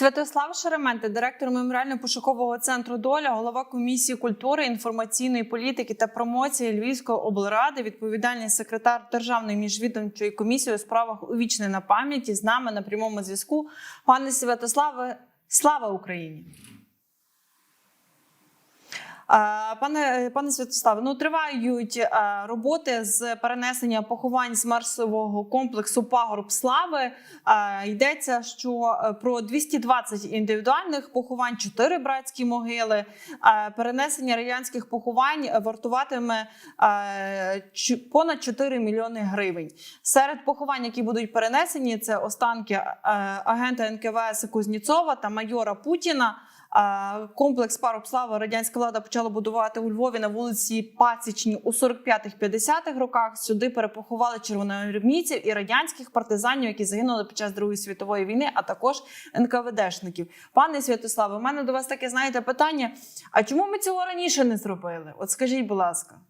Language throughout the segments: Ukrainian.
Святослав Шеременти, директор меморіально-пошукового центру Доля, голова комісії культури, інформаційної політики та промоції Львівської облради, відповідальний секретар Державної міжвідомчої комісії у справах увічнення пам'яті з нами на прямому зв'язку. Пане Святославе, слава Україні! Пане пане Святославе, ну тривають е, роботи з перенесення поховань з марсового комплексу Пагорб Слави. Е, Йдеться, що е, про 220 індивідуальних поховань, 4 братські могили. Перенесення радянських поховань вартуватиме понад 4 мільйони гривень. Серед поховань, які будуть перенесені, це останки агента НКВС Кузнєцова та майора Путіна. Комплекс паруб слави радянська влада почала будувати у Львові на вулиці Пасічні у 45-50-х роках. Сюди перепоховали червоноармійців і радянських партизанів, які загинули під час Другої світової війни, а також НКВДшників. Пане Святославе, у мене до вас таке знаєте питання: а чому ми цього раніше не зробили? От скажіть, будь ласка.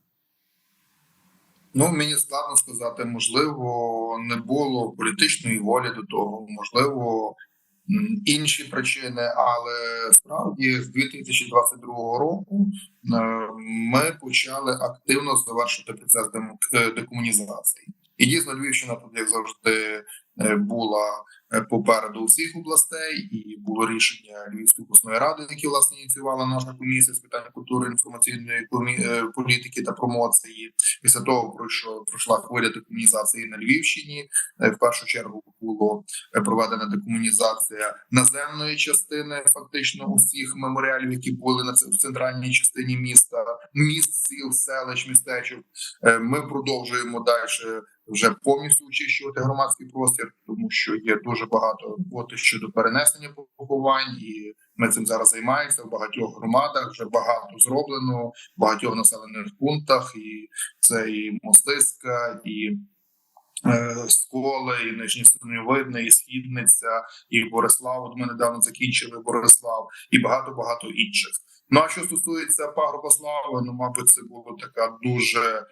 Ну, мені складно сказати, можливо, не було політичної волі до того, можливо, інші причини, але справді з 2022 року е, ми почали активно завершити процес демо- е, декомунізації. І дійсно Львівщина тут, як завжди, була е, попереду усіх областей, і було рішення Львівської обласної ради, які власне ініціювала наша комісія з питань культури, інформаційної е, політики та промоції. Після того пройшло пройшла хвиля декомунізації на Львівщині. Е, В першу чергу було е, проведена декомунізація наземної частини, фактично усіх меморіалів, які були на в центральній частині міста, міст, сіл, селищ, містечок. Е, Ми продовжуємо далі вже повністю очищувати громадський простір, тому що є дуже багато роботи щодо перенесення поховань, і ми цим зараз займаємося в багатьох громадах. Вже багато зроблено в багатьох населених пунктах, і це і Мостиська, і е, Сколи, і Нижнє Синьовидне, і Східниця, і Борислав. От ми недавно закінчили Борислав, і багато багато інших. Ну а що стосується пагорба слави, ну мабуть, це було така дуже.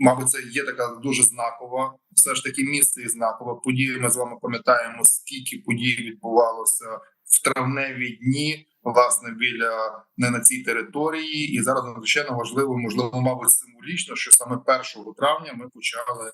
Мабуть, це є така дуже знакова, все ж таки місце і знакова подія. Ми з вами пам'ятаємо, скільки подій відбувалося в травневі дні, власне, біля не на цій території. І зараз надзвичайно важливо, можливо, мабуть, символічно, що саме 1 травня ми почали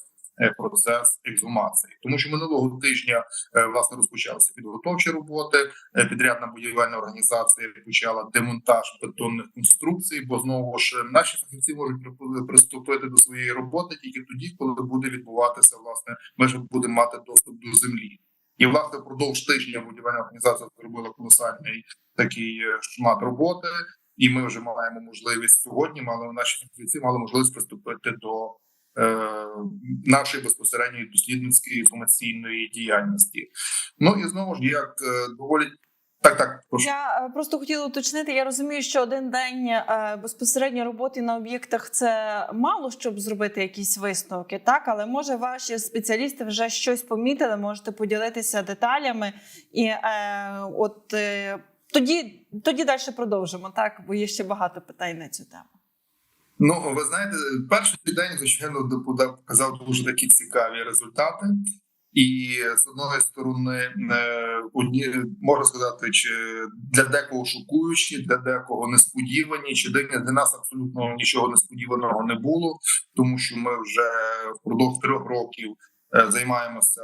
процес ексгумації, тому що минулого тижня е, власне розпочалися підготовчі роботи. Е, Підрядна будівельна організація почала демонтаж бетонних конструкцій, бо знову ж наші фахівці можуть приступити до своєї роботи тільки тоді, коли буде відбуватися власне. Ми вже будемо мати доступ до землі. І власне впродовж тижня будівельна організація зробила колосальний такий е, шмат роботи, і ми вже маємо можливість сьогодні. Мали наші фахівці мали можливість приступити до е, нашої безпосередньої дослідницької інформаційної діяльності. Ну і знову ж як е, доволі так, так прошу. Я е, просто хотіла уточнити. Я розумію, що один день е, безпосередньо роботи на об'єктах це мало, щоб зробити якісь висновки, так але може ваші спеціалісти вже щось помітили, можете поділитися деталями, і е, от е, тоді, тоді далі продовжимо. Так, бо є ще багато питань на цю тему. Ну, ви знаєте, перший день, звичайно, показав дуже такі цікаві результати. І з одної сторони, е, одні можна сказати, чи для декого шокуючі, для декого несподівані, чи для нас абсолютно нічого несподіваного не було, тому що ми вже впродовж трьох років займаємося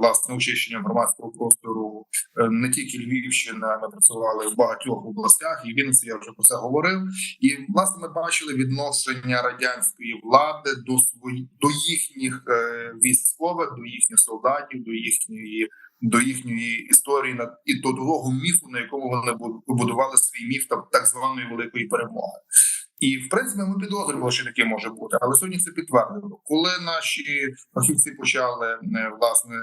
власне очищенням громадського простору Е, не тільки Львівщина. Ми працювали в багатьох областях, і Вінниці я вже про це говорив. І власне ми бачили відношення радянської влади до свої до їхніх е, військових, до їхніх солдатів, до їхньої до їхньої історії на і до того міфу, на якому вони бу- побудували свій міф та так званої великої перемоги. І в принципі ми підозрювали, що таке може бути, але сьогодні це підтвердило. Коли наші фахівці почали е, власне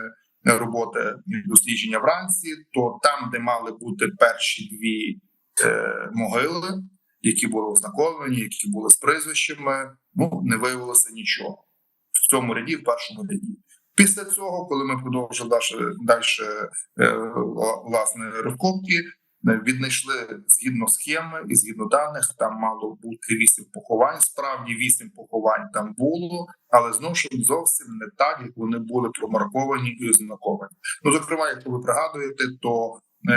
роботи і дослідження вранці, то там, де мали бути перші дві е, могили, які були ознаковані, які були з прізвищами, ну не виявилося нічого в цьому ряді, в першому ряді. Після цього, коли ми продовжили далі, далі е, власне розкопки, е, віднайшли згідно схеми і згідно даних, там мало бути вісім поховань. Справді вісім поховань там було, але знову ж зовсім не так, як вони були промарковані і ознаковані. Ну, зокрема, якщо ви пригадуєте, то е,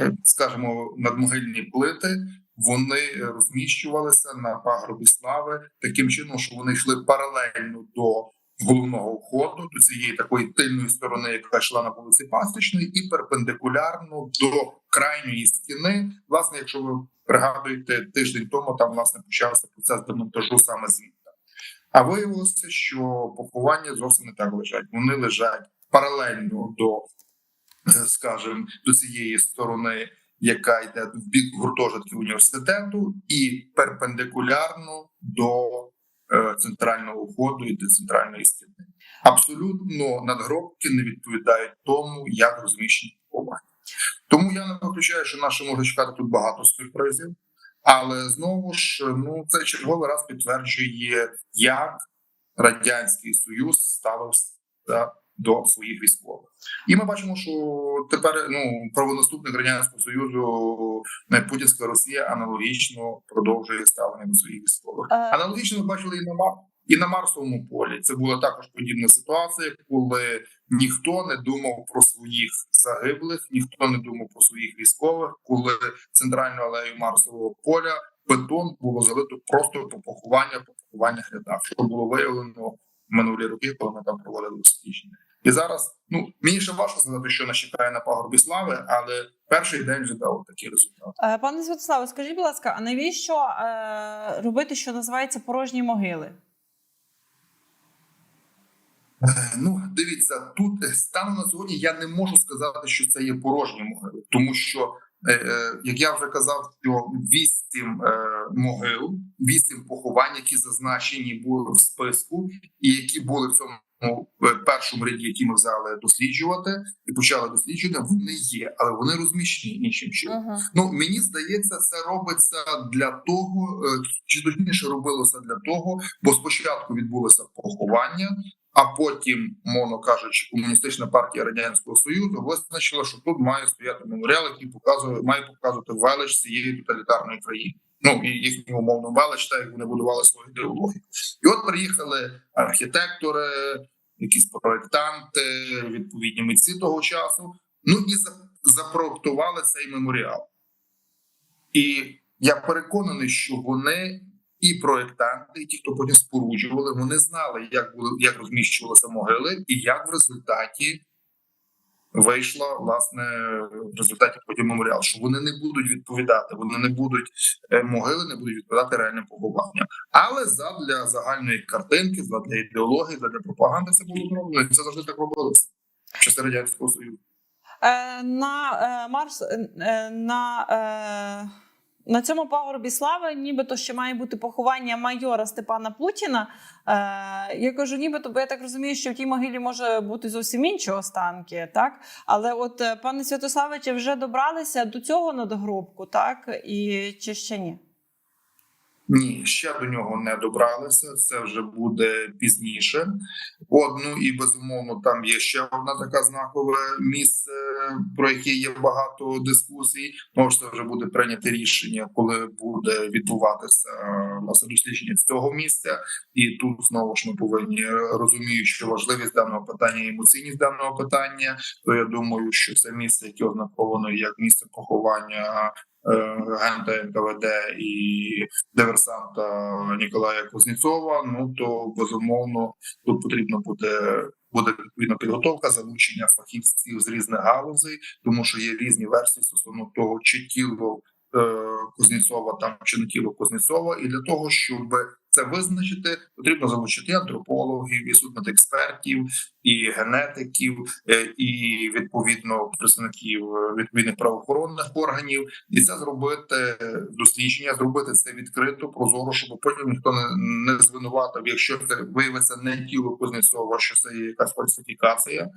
е, скажімо, надмогильні плити. Вони е, розміщувалися на пагорбі слави таким чином, що вони йшли паралельно до головного входу, до цієї такої тильної сторони, яка йшла на вулиці Пасічної, і перпендикулярно до крайньої стіни. Власне, якщо ви пригадуєте, тиждень тому там власне почався процес демонтажу саме звідти. А виявилося, що поховання зовсім не так лежать. Вони лежать паралельно до, е, скажімо, до цієї сторони, яка йде в бік гуртожитків університету, і перпендикулярно до центрального входу і децентральної стіни. Абсолютно надгробки не відповідають тому, як розміщені поховання. Тому я не виключаю, що наші може чекати тут багато сюрпризів. Але знову ж ну це черговий раз підтверджує, як радянський союз ставився до своїх військових, і ми бачимо, що тепер ну правонаступник радянського союзу не Путінська Росія аналогічно продовжує ставлення до своїх військових. Е. Аналогічно ми бачили і на Мар і на Марсовому полі. Це була також подібна ситуація, коли ніхто не думав про своїх загиблих, ніхто не думав про своїх військових, коли центральну алею Марсового поля бетон було залито просто по поховання по похованнях рядах, що було виявлено минулі роки, коли ми там проводили дослідження. І зараз ну мені ще важко сказати, що нас чекає на пагорбі слави, але перший день вже дав такий результат. Е, Пане Святославе, скажіть, будь ласка, а навіщо е, робити, що називається порожні могили? Е, Ну, дивіться, тут е, станом на сьогодні я не можу сказати, що це є порожні могили, тому що, як я вже казав, що вісім могил, вісім поховань, які зазначені були в списку, і які були в цьому е, першому ряді, які ми взяли досліджувати і почали дослідження, вони є, але вони розміщені іншим чином. Угу. Ну мені здається, це робиться для того, е, чи точніше робилося для того, бо спочатку відбулося поховання, а потім, мовно кажучи, комуністична партія радянського союзу визначила, що тут має стояти меморіал, який показує, має показувати велич цієї тоталітарної країни. Ну і їхню умовну велич, так як вони будували свою ідеологію. І от приїхали архітектори, якісь проектанти, відповідні митці того часу. Ну і за- запроектували цей меморіал. І я переконаний, що вони і проєктанти, і ті, хто потім споруджували, вони знали, як були як розміщувалися могили, і як в результаті вийшла власне в результаті потім меморіал, що вони не будуть відповідати, вони не будуть е, могили, не будуть відповідати реальним похованням. Але задля загальної картинки, задля ідеології, задля пропаганди це було зроблено. Це завжди так робилося в часи радянського союзу. Е, на е, Марс на, на цьому пагорбі слави, нібито ще має бути поховання майора Степана Путіна. Е, я кажу, нібито, бо я так розумію, що в тій могилі може бути зовсім інші останки, так? Але от е, пане Святославе, чи вже добралися до цього надгробку, так? І чи ще ні? Ні, ще до нього не добралися. Це вже буде пізніше. Одну і безумовно там є ще одна така знакове місце, про яке є багато дискусій. Може, це вже буде прийняте рішення, коли буде відбуватися е, власне дослідження цього місця. І тут знову ж ми повинні розуміти, що важливість даного питання емоційність даного питання. То я думаю, що це місце, яке ознаковано як місце поховання. Е, Агента НКВД і диверсанта Ніколая Кузнєцова, ну то безумовно тут потрібно буде буде відповідна підготовка, залучення фахівців з різних галузей, тому що є різні версії стосовно того, чи тіло Кузнєцова там чи не тіло Кузнєцова, і для того, щоб це визначити, потрібно залучити антропологів, і судмедекспертів, і генетиків, е, і відповідно представників е, відповідних правоохоронних органів, і це зробити дослідження, зробити це відкрито, прозоро, щоб потім ніхто не, не звинуватив, якщо це виявиться не тіло Кузнєцова, що це є якась фальсифікація.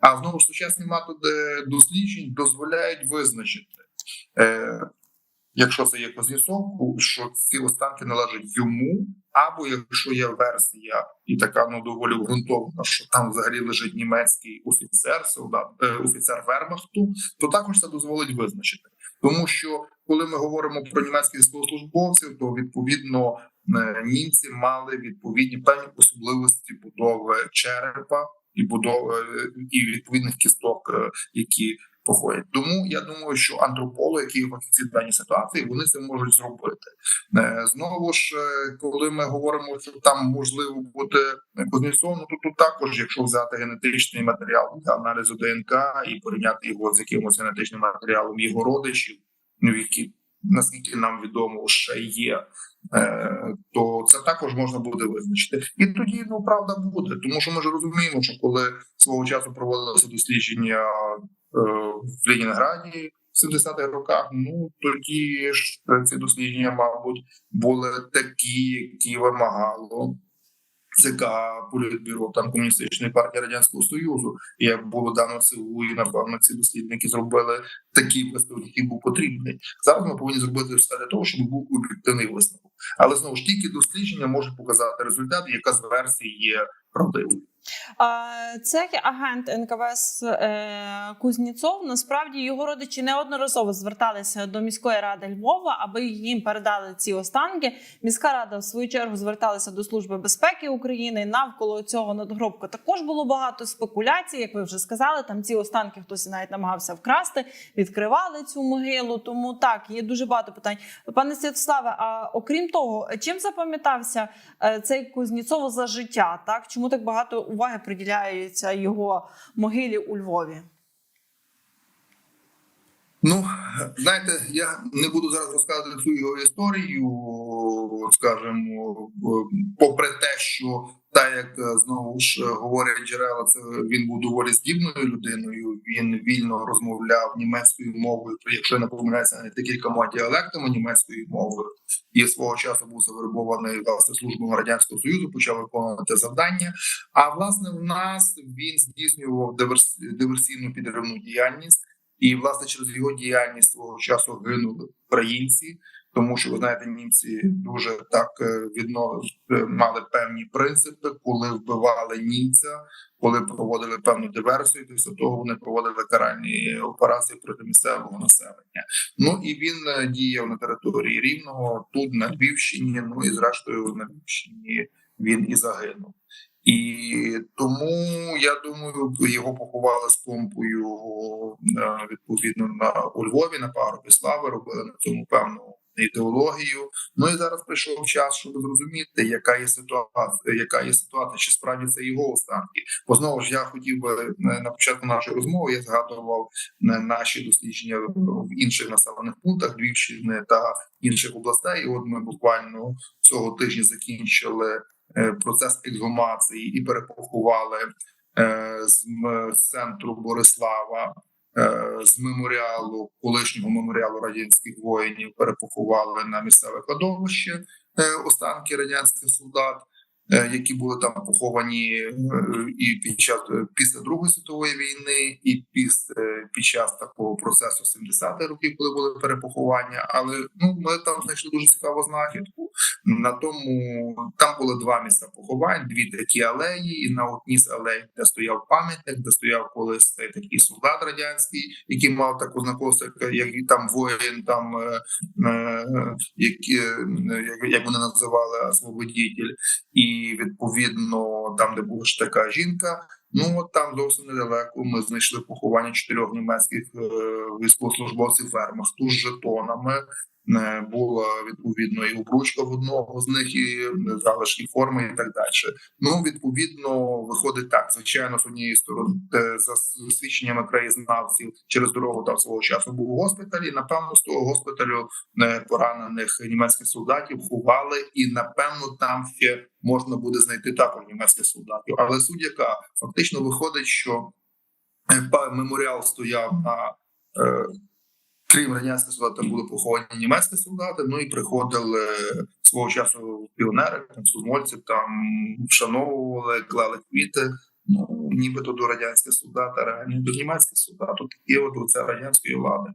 А знову сучасні методи досліджень дозволяють визначити. Е, Якщо це є Кузнєцов, що ці останки належать йому, або якщо є версія, і така ну доволі ґрунтовна, що там взагалі лежить німецький офіцер, солдат, е, офіцер Вермахту, то також це дозволить визначити. Тому що коли ми говоримо про німецьких військовослужбовців, то відповідно е, німці мали відповідні певні особливості будови черепа і будови і відповідних кісток, е, які походять. Тому я думаю, що антропологи, які фахівці в даній ситуації, вони це можуть зробити. Е, Знову ж, е, коли ми говоримо, що там можливо бути Кузнєцов, ну то тут також, якщо взяти генетичний матеріал для аналізу ДНК і порівняти його з якимось генетичним матеріалом його родичів, ну які наскільки нам відомо ще є. Е, То це також можна буде визначити, і тоді ну правда буде, тому що ми ж розуміємо, що коли свого часу проводилося дослідження е, в Ленінграді в 70-х роках, ну тоді ж е, ці дослідження, мабуть, були такі, які вимагало ЦК Політбюро там комуністичної партії радянського союзу. Як було дано силу, і напевно ці дослідники зробили такий висновок, який був потрібний. Зараз ми повинні зробити все для того, щоб був об'єктивний висновок. Але знову ж тільки дослідження можуть показати результат, яка з версії є правдивою. Цей агент НКВС е, Кузнєцов насправді його родичі неодноразово зверталися до міської ради Львова, аби їм передали ці останки. Міська рада в свою чергу зверталася до служби безпеки України. Навколо цього надгробка також було багато спекуляцій. Як ви вже сказали, там ці останки хтось навіть намагався вкрасти, відкривали цю могилу. Тому так є дуже багато питань. Пане Святославе, а окрім того, чим запам'ятався е, цей Кузнєцов за життя? Так чому так багато уваги приділяється його могилі у Львові? Ну, знаєте, я не буду зараз розказувати всю його історію, скажімо, попри те, що так як е, знову ж говорять джерела, це він був доволі здібною людиною. Він вільно розмовляв німецькою мовою. Якщо не помиляюся, не декількома діалектами німецькою мовою, і свого часу був завербований власне службами радянського союзу, почав виконувати завдання. А власне в нас він здійснював диверс... диверсійну підривну діяльність. І власне через його діяльність свого часу гинули українці, тому що ви знаєте, німці дуже так е, відно е, мали певні принципи, коли вбивали німця, коли проводили певну диверсію. Після того вони проводили каральні операції проти місцевого населення. Ну і він е, діяв на території Рівного, тут на Львівщині. Ну і зрештою на Львівщині він і загинув. І тому я думаю, його поховали з помпою відповідно на у Львові на пагорбі слави, робили на цьому певну ідеологію. Ну і зараз прийшов час, щоб зрозуміти, яка є ситуація, яка є ситуація, чи справді це його останки. Бо знову ж я хотів би е, на початку нашої розмови. Я згадував е, наші дослідження в інших населених пунктах Львівщини та інших областей. І от ми буквально цього тижня закінчили е, процес ексгумації і м- з центру Борислава. Е, З меморіалу колишнього меморіалу радянських воїнів перепоховали на місцеве кладовище останки радянських солдат, які були там поховані е, і під час е, після Другої світової війни, і після під час такого процесу 70-х років, коли були перепоховання. Але ну ми там знайшли дуже цікаву знахідку. На тому там було два місця поховань, дві такі алеї, і на одній з алей, де стояв пам'ятник, де стояв колись такий солдат радянський, який мав таку знакосик, як і там воїн, там е, е, які, е, як, як вони називали освободітель, і відповідно там, де була ж така жінка. Ну там зовсім недалеко ми знайшли поховання чотирьох німецьких е, військовослужбовців фермах з жетонами. Була відповідно і обручка в одного з них, і залишки форми, і так далі. Ну відповідно, виходить так. Звичайно, з однієї сторони, е, за свідченнями краєзнавців через дорогу там свого часу був госпіталь, і напевно з того госпіталю е, поранених німецьких солдатів ховали, і напевно там ще можна буде знайти також німецьких солдатів. Але суть яка фактично виходить, що е, меморіал стояв на. Е, Крім радянських солдат, там були поховані німецькі солдати. Ну і приходили свого часу піонери, комсомольці там вшановували, клали квіти. Ну нібито до радянських солдат, а реально до німецьких солдат. От такі от оце радянської влади.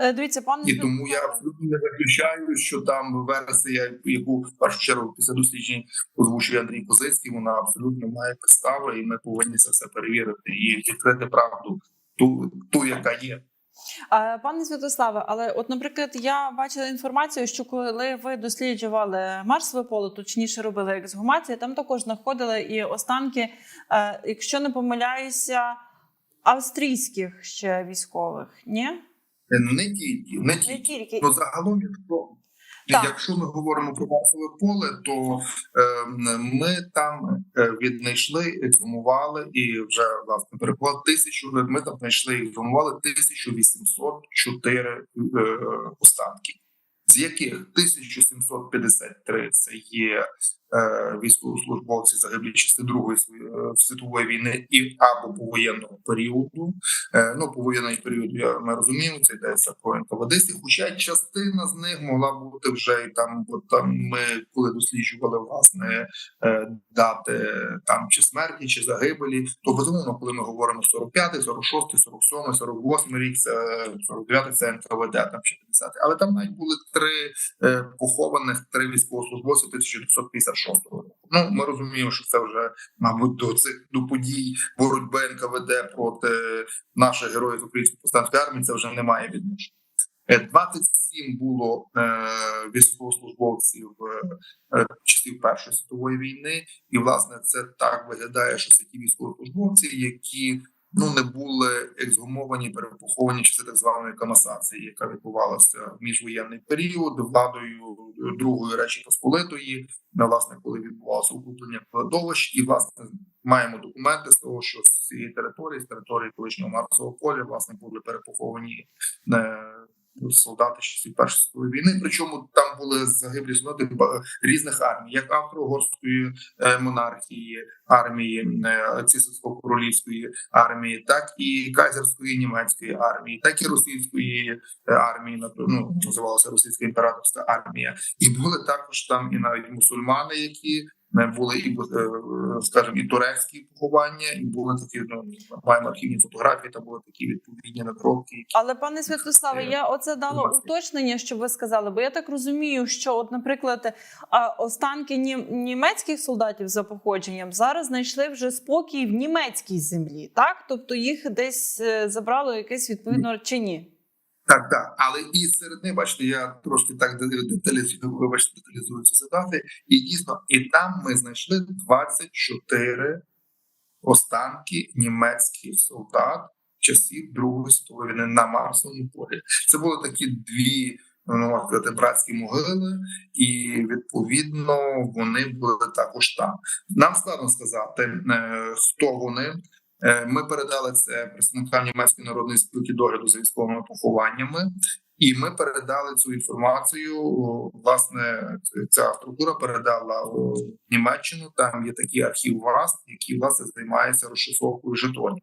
Е, Дивіться, пане І тому я абсолютно не виключаю, що там версія, яку в першу чергу після досліджень озвучує Андрій Козицький, вона абсолютно має підстави, і ми повинні це все перевірити і відкрити правду, ту, ту яка є. Е, Пане Святославе, але от, наприклад, я бачила інформацію, що коли ви досліджували Марсове поле, точніше робили ексгумацію, там також знаходили і останки, е, якщо не помиляюся, австрійських ще військових, ні? Ну Не тільки, не Не тільки. тільки. Ну, загалом, якщо, Так. якщо ми говоримо про Марсове поле, то е, ми там е, віднайшли, екзумували і вже власне переклад тисячу. Ми там знайшли і ексгумували 1804 е, останки, з яких 1753 це є е, військовослужбовці загиблі часи Другої е, світової війни і або повоєнного періоду. Е, Ну, повоєнний період я ми розуміємо, це йдеться про НКВД, хоча частина з них могла бути вже і там, бо там ми коли досліджували власне е, дати там чи смерті, чи загибелі, то безумовно, коли ми говоримо 45, 46, 47, 48 рік, це 49 це НКВД, там чи 50. Але там навіть були три е, похованих, три військовослужбовці 1956 року. Ну ми розуміємо, що це вже мабуть до цих до подій боротьби НКВД проти наших героїв української повстанської армії це вже немає відношення. Е, 27 було е, військовослужбовців е, часів Першої світової війни, і власне це так виглядає, що це ті військовослужбовці, які ну не були ексгумовані, перепоховані часи так званої камасації, яка відбувалася в міжвоєнний період владою Другої Речі Посполитої, власне, коли відбувалося укріплення кладовищ, і власне маємо документи з того, що з цієї території, з території колишнього Марсового поля, власне, були перепоховані е, солдати часів Першої світової війни. Причому там були загиблі солдати різних армій, як австро-угорської е, монархії, армії е, цісарсько-королівської армії, так і кайзерської німецької армії, так і російської е, армії, ну, називалася російська імператорська армія, і були також там і навіть мусульмани, які не були і е, скажімо, і турецькі поховання, і були такі. Ну маємо архівні фотографії, там були такі відповідні надгробки. які Але пане Святославе, Е, я оце дала уточнення, що ви сказали, бо я так розумію, що, от, наприклад, останки нім- німецьких солдатів за походженням зараз знайшли вже спокій в німецькій землі, так? Тобто їх десь е, забрало якесь відповідно чи ні? Так, так, але і серед них, бачите, я трошки так деталізую, вибачте, деталізую цю ситуацію. І дійсно, і там ми знайшли 24 останки німецьких солдат часів Другої світової війни на Марсовому полі. Це були такі дві. Ну, братські могили, і відповідно вони були також там. Нам складно сказати, е, хто вони. Е, Ми передали це представникам німецької народної спілки догляду за військовими похованнями, і ми передали цю інформацію. Власне, ця структура передала у Німеччину. Там є такий архів ВАСТ, який власне займається розшифровкою жетонів,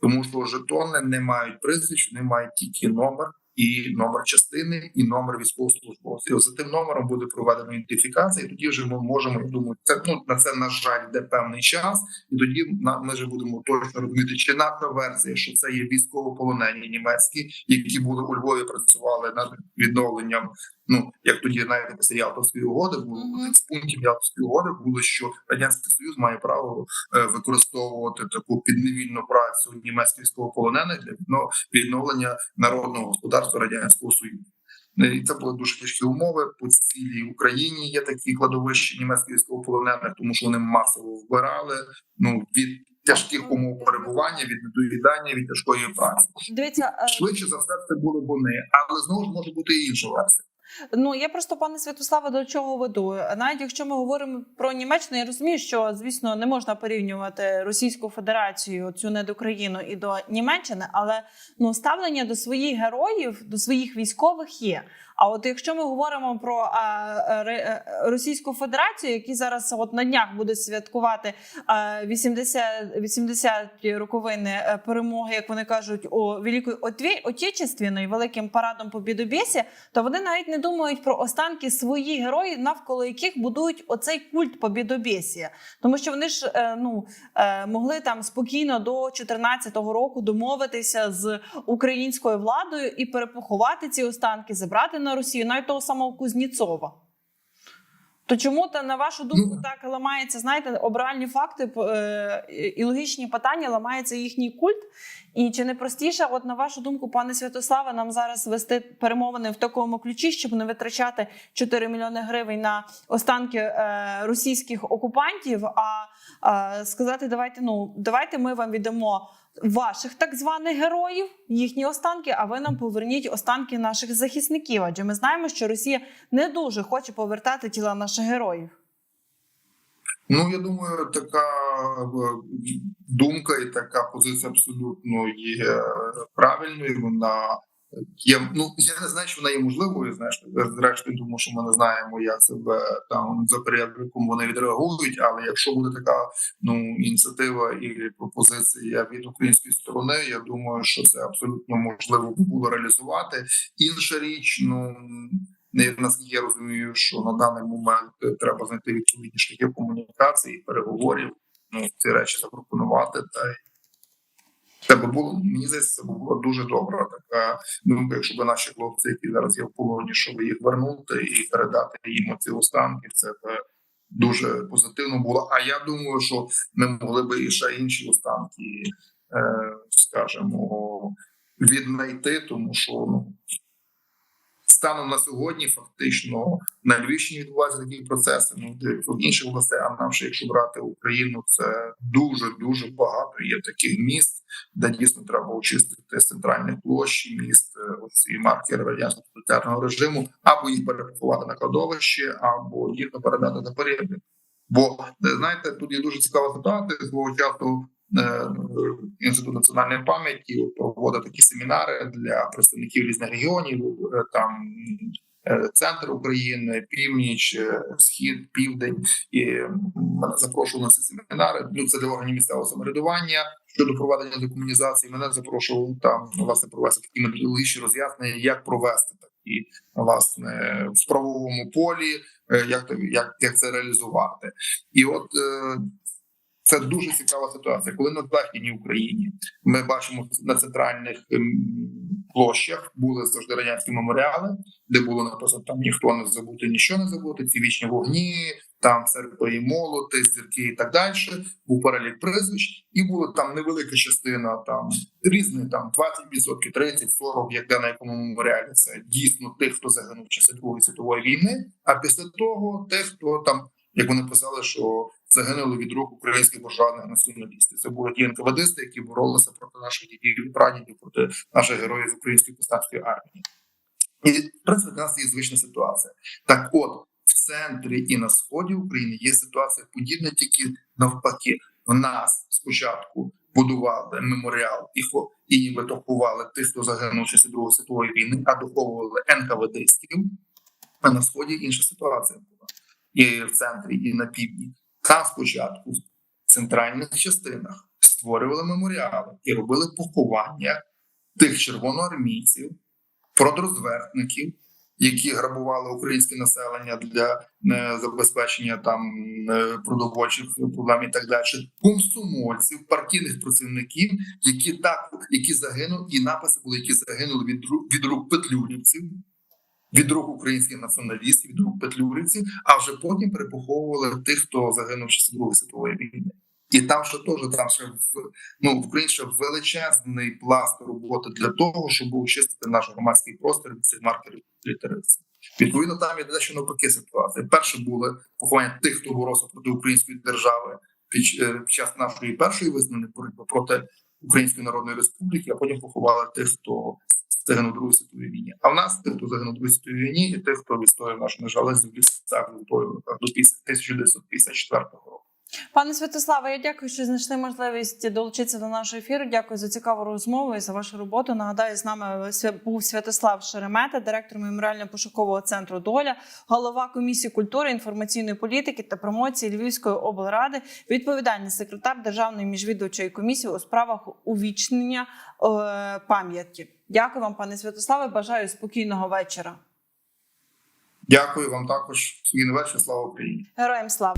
тому що жетони не мають прізвищ, вони мають тільки номер. І номер частини, і номер військовослужбовців. За тим номером буде проведена ідентифікація. І тоді вже ми можемо я думаю, це ну на це на жаль йде певний час, і тоді ми вже будемо точно розуміти, чи наша версія, що це є військовополонені німецькі, які були у Львові, працювали над відновленням. Ну як тоді знаєте, після Ялтовської угоди було один з пунктів Ялтовської угоди було, що радянський союз має право е, використовувати таку підневільну працю німецьких військовополонених для відно- відновлення народного господарства радянського союзу. І це були дуже тяжкі умови. По цілій Україні є такі кладовища німецьких військовополонених, тому що вони масово вбирали ну від тяжких умов перебування, від недоїдання, від тяжкої праці. Дивіться, е, Швидше за все, це були вони, але знову ж може бути і інша версія. Ну я просто пане Святославе до чого веду. Навіть якщо ми говоримо про Німеччину, я розумію, що звісно не можна порівнювати Російську Федерацію цю недокраїну і до Німеччини, але ну ставлення до своїх героїв, до своїх військових є. А от якщо ми говоримо про ре- е, Російську Федерацію, які зараз от на днях будуть святкувати а, 80, 80 роковини е, перемоги, як вони кажуть, у Отві- Отечественної великим парадом Побідобєсі, то вони навіть не думають про останки своїх героїв, навколо яких будують оцей культ Побідобєсія. Тому що вони ж е, ну е, могли там спокійно до 2014 року домовитися з українською владою і перепоховати ці останки, забрати на Росію, навіть того самого Кузніцова. То чому та на вашу думку Ну. так ламається, знаєте, обральні факти е, і логічні питання ламається їхній культ? І чи не простіше, от на вашу думку, пане Святославе, нам зараз вести перемовини в такому ключі, щоб не витрачати 4 мільйони гривень на останки е, російських окупантів, а е, сказати, давайте, ну давайте ми вам віддамо ваших так званих героїв, їхні останки. А ви нам поверніть останки наших захисників. Адже ми знаємо, що Росія не дуже хоче повертати тіла наших героїв. Ну я думаю, така е, думка і така позиція абсолютно є е, правильною. Вона є. Ну я не знаю, чи вона є можливою. Знаєш, зрештою, тому що ми не знаємо, як себе там за періодиком вони відреагують. Але якщо буде така ну ініціатива і пропозиція від української сторони, я думаю, що це абсолютно можливо було реалізувати. Інша річ, ну. Не наскільки я розумію, що на даний момент треба знайти відповідні шляхи комунікації, переговорів, ну ці речі запропонувати. Та це би було мені здається, це би була дуже добра така думка, якщо б наші хлопці, які зараз є в полоні, щоб їх вернути і передати їм ці останки. Це б дуже позитивно було. А я думаю, що ми могли би і ще інші останки, е, скажімо, віднайти, тому що ну. Станом на сьогодні, фактично, на Львівщині відбуваються такі процеси. Ну в інших областях, а якщо брати Україну, це дуже дуже багато є таких міст, де дійсно треба очистити з центральних площі міст, е, оці маркери радянського тоталітарного режиму, або їх перепоховати на кладовище, або їх передати на період. Бо е, знаєте, тут є дуже цікава ситуація свого часу. Е, Інститут національної пам'яті от проводить такі семінари для представників різних регіонів, е, там е, центр України, північ, схід, південь. І мене запрошували на ці семінари. Ну це для органів місцевого самоврядування щодо проведення декомунізації. Мене запрошували там власне провести такі методологічні роз'яснення, як провести такі власне в правовому полі, як як, як це реалізувати, і от. Це дуже цікава ситуація. Коли на західній Україні ми бачимо на центральних ем, площах були завжди радянські меморіали, де було написано там ніхто не забути, нічого не забути. Ці вічні вогні, там серпи молоти, зірки і так далі. Був перелік прізвищ, і була там невелика частина, там різні там 20%, 30, 40, як де на якому меморіалі. Це дійсно тих, хто загинув в часи Другої світової війни. А після того тих, хто там, як вони писали, що загинули від рук українських буржуазних націоналістів. Це були ті НКВДисти, які боролися проти наших дідів прадідів, проти наших героїв української повстанської армії. І в принципі, нас є звична ситуація. Так, от в центрі і на сході України є ситуація подібна, тільки навпаки. В нас спочатку будували меморіал і і нібито ховали тих, хто загинув часі Другої світової війни, а доховували НКВДистів. А на сході інша ситуація була і в центрі, і на півдні. Там спочатку в центральних частинах створювали меморіали і робили поховання тих червоноармійців, продрозвертників, які грабували українське населення для е, забезпечення там е, продовольчих проблем і так далі, комсомольців, партійних працівників, які так які загинули, і написи були, які загинули від від рук петлюрівців. Від рук українських націоналістів, від рук петлюрівців, а вже потім перепоховували тих, хто загинув в часі Другої світової війни. І там ще теж там ще в ну в Україні ще величезний пласт роботи для того, щоб очистити наш громадський простір від цих маркерів літерації. Відповідно, там є дещо навпаки ситуація. Перше були поховання тих, хто боровся проти української держави під, е, під час нашої першої визнаної боротьби проти Української Народної Республіки, а потім поховали тих, хто загинув Другій світовій війні. А в нас тих, хто загинув Другій світовій війні, і тих, хто відстояв нашу незалежність в лісах до 1954 року. Пане Святославе, я дякую, що знайшли можливість долучитися до нашого ефіру. Дякую за цікаву розмову і за вашу роботу. Нагадаю, з нами був Святослав Шеремета, директор меморіально-пошукового центру Доля, голова комісії культури, інформаційної політики та промоції Львівської облради, відповідальний секретар Державної міжвідувачої комісії у справах увічнення е, пам'ятки. Дякую вам, пане Святославе. Бажаю спокійного вечора. Дякую вам також. Свій вечір. Слава Україні. Героям слава!